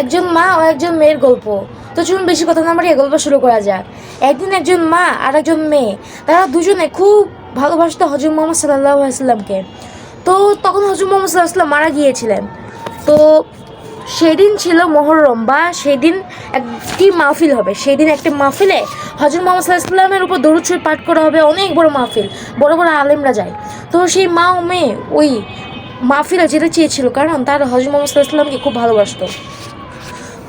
একজন মা ও একজন মেয়ের গল্প। তো চলুন বেশি কথা না বাড়িয়ে গল্প শুরু করা যাক। একদিন একজন মা আর একজন মেয়ে, তারা দুজনে খুব ভালোবাসতো হজরত মোহাম্মদ সাল্লাহ সাল্লামকে তো তখন হজরত মোহাম্মদ সাল্লাহ সাল্লাম মারা গিয়েছিলেন। তো সেদিন ছিল মহরম বা সেদিন একটি মাহফিল হবে। সেদিন একটি মাহফিলে হজরত মোহাম্মদ সাল্লাহ সাল্লামের উপর দরুদ পাঠ করা হবে। অনেক বড় মাহফিল, বড় বড় আলেমরা যায়। তো সেই মা ও মেয়ে ওই মাহফিলে যেতে চেয়েছিল কারণ তার হজরত মোহাম্মদ সাল্লাহ খুব ভালোবাসতো।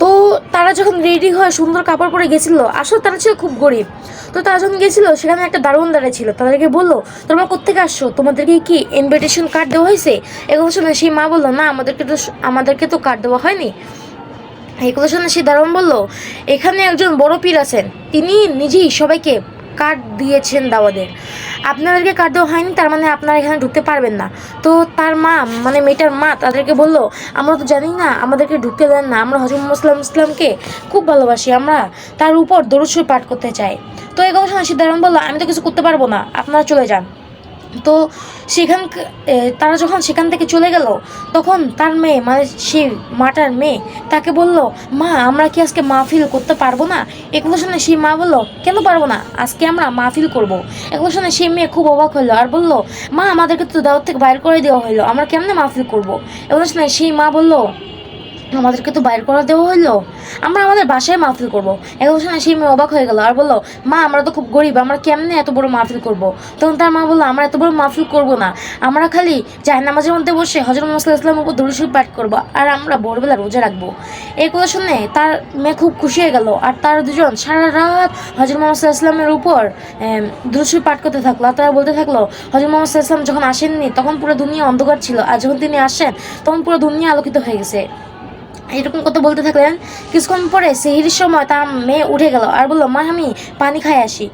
তো তারা যখন রেডি হয়ে সুন্দর কাপড় পরে গেছিল, আসলে তারা ছিল খুব গরিব। তো তারা যখন গেছিল, সেখানে একটা দারুণ দাঁড়িয়ে ছিল। তাদেরকে বলল, তোমরা কোথেকে আসছো? তোমাদেরকে কি ইনভিটেশন কার্ড দেওয়া হয়েছে? এগুলো শুনে সেই মা বলল, না, আমাদেরকে তো আমাদেরকে তো কার্ড দেওয়া হয়নি। এগুলো শুনে সেই দারুণ বলল, এখানে একজন বড় পীর আছেন। তিনি নিজেই সবাইকে কার্ড দিয়েছেন দাওয়াদের। আপনাদেরকে কার্ড দেওয়া হয়নি, তার মানে আপনারা এখানে ঢুকতে পারবেন না। তো তার মা মানে মেয়েটার মা তাদেরকে বলল, আমরা তো জানি না, আমাদেরকে ঢুকতে দেন না, আমরা হজরত মুসলাম ইসলামকে খুব ভালোবাসি, আমরা তার উপর দরুদ পাঠ করতে চাই। তো এই কথা সিদ্ধারণ বলল, আমি তো কিছু করতে পারব না, আপনারা চলে যান। তো সেখান তারা যখন সেখান থেকে চলে গেল, তখন তার মেয়ে মানে সেই মাটার মেয়ে, তাকে বলল, মা, আমরা কি আজকে মাহফিল করতে পারব না এগুলো শুনে সেই মা বলল, কেন পারব না আজকে আমরা মাহফিল করব। এগুলো শুনে সেই মেয়ে খুব অবাক হলো আর বলল, মা, আমাদেরকে তো দাওয়াত থেকে বাইর করে দেওয়া হলো আমরা কেমনে মাহফিল করব। এগুলো শুনে সেই মা বলল আমাদেরকে তো বাইর করা দেওয়া হলো আমরা আমাদের বাসায় মাহফিল করব। এখন শুনে সেই মেয়ে অবাক হয়ে গেল আর বলল, মা, আমরা তো খুব গরিব, আমরা কেমনে এত বড় মাহফিল করব? তখন তার মা বলল, আমরা এত বড় মাহফিল করব না। আমরা খালি জায় নামাজের মধ্যে বসে হজরত মোহাম্মদ ইসলামের উপর দরুদ শরীফ পাঠ করব আর আমরা ভোরবেলা রোজা রাখব। এই কথা শুনে তার মেয়ে খুব খুশি হয়ে গেল আর তার দুজন সারা রাত হজরত মোহাম্মদ ইসলামের উপর দরুদ শরীফ পাঠ করতে থাকল। আর তারা বলতে থাকল হজরত মোহাম্মদ ইসলাম যখন আসেননি, তখন পুরো দুনিয়া অন্ধকার ছিল। আর যখন তিনি আসেন, তখন পুরো দুনিয়া আলোকিত হয়ে গেছে। এরকম কথা বলতে থাকলেন। কিছুক্ষণ পরে সেহিরির সময় তার মেয়ে উঠে গেল আর বলল, মা, আমি পানি খাই আসি।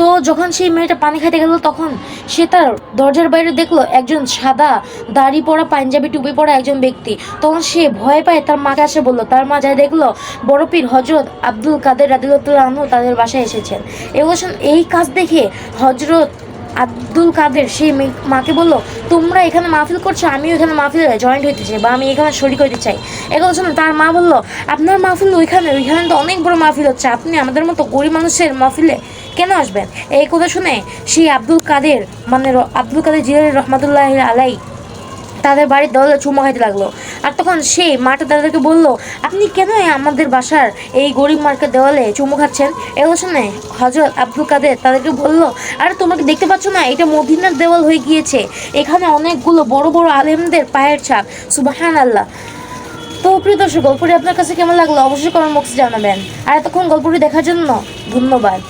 তো যখন সেই মেয়েটা পানি খাইতে গেল, তখন সে তার দরজার বাইরে দেখল একজন সাদা দাড়ি পরা, পাঞ্জাবি টুপি পরা একজন ব্যক্তি। তখন সে ভয় পায়, তার মাকে আসে বলল, তার মা যাই দেখল, বড় পীর হজরত আব্দুল কাদের আনহু তাদের বাসায় এসেছেন। এবছর এই কাজ দেখে হজরত আব্দুল কাদের, সেই মাকে বলল, তোমরা এখানে মাহফিল করছ, আমিও এখানে মাহফিলে জয়েন্ট হইতে চাই বা আমি এখানে শরিক হইতে চাই। এগুলো শুনে তার মা বলল, আপনার মাহফিল ওইখানে ওইখানে তো অনেক বড় মাহফিল হচ্ছে। আপনি আমাদের মতো গরিব মানুষের মাহফিলে কেন আসবেন? এই কথা শুনে সেই আব্দুল কাদের মানে আব্দুল কাদের জিলানি রহমাতুল্লাহ আলাই তাদের বাড়ির দলে চুমা খাইতে লাগল। আর তখন সে মাটা তাদেরকে বলল, আপনি কেন আমাদের বাসার এই গরিব মার্কেট দেওয়ালে চুমু খাচ্ছেন? এগুলো শুনে হজরত আব্দুল কাদের তাদেরকে বলল, আর তোমাকে দেখতে পাচ্ছ না, এটা মদিনার দেওয়াল হয়ে গিয়েছে। এখানে অনেকগুলো বড় বড় আলেমদের পায়ের ছাপ। সুবাহান আল্লাহ তো প্রিয় দর্শক, গল্পটি আপনার কাছে কেমন লাগল? অবশ্যই কমেন্ট বক্সে জানাবেন। আর এতক্ষণ গল্পটি দেখার জন্য ধন্যবাদ।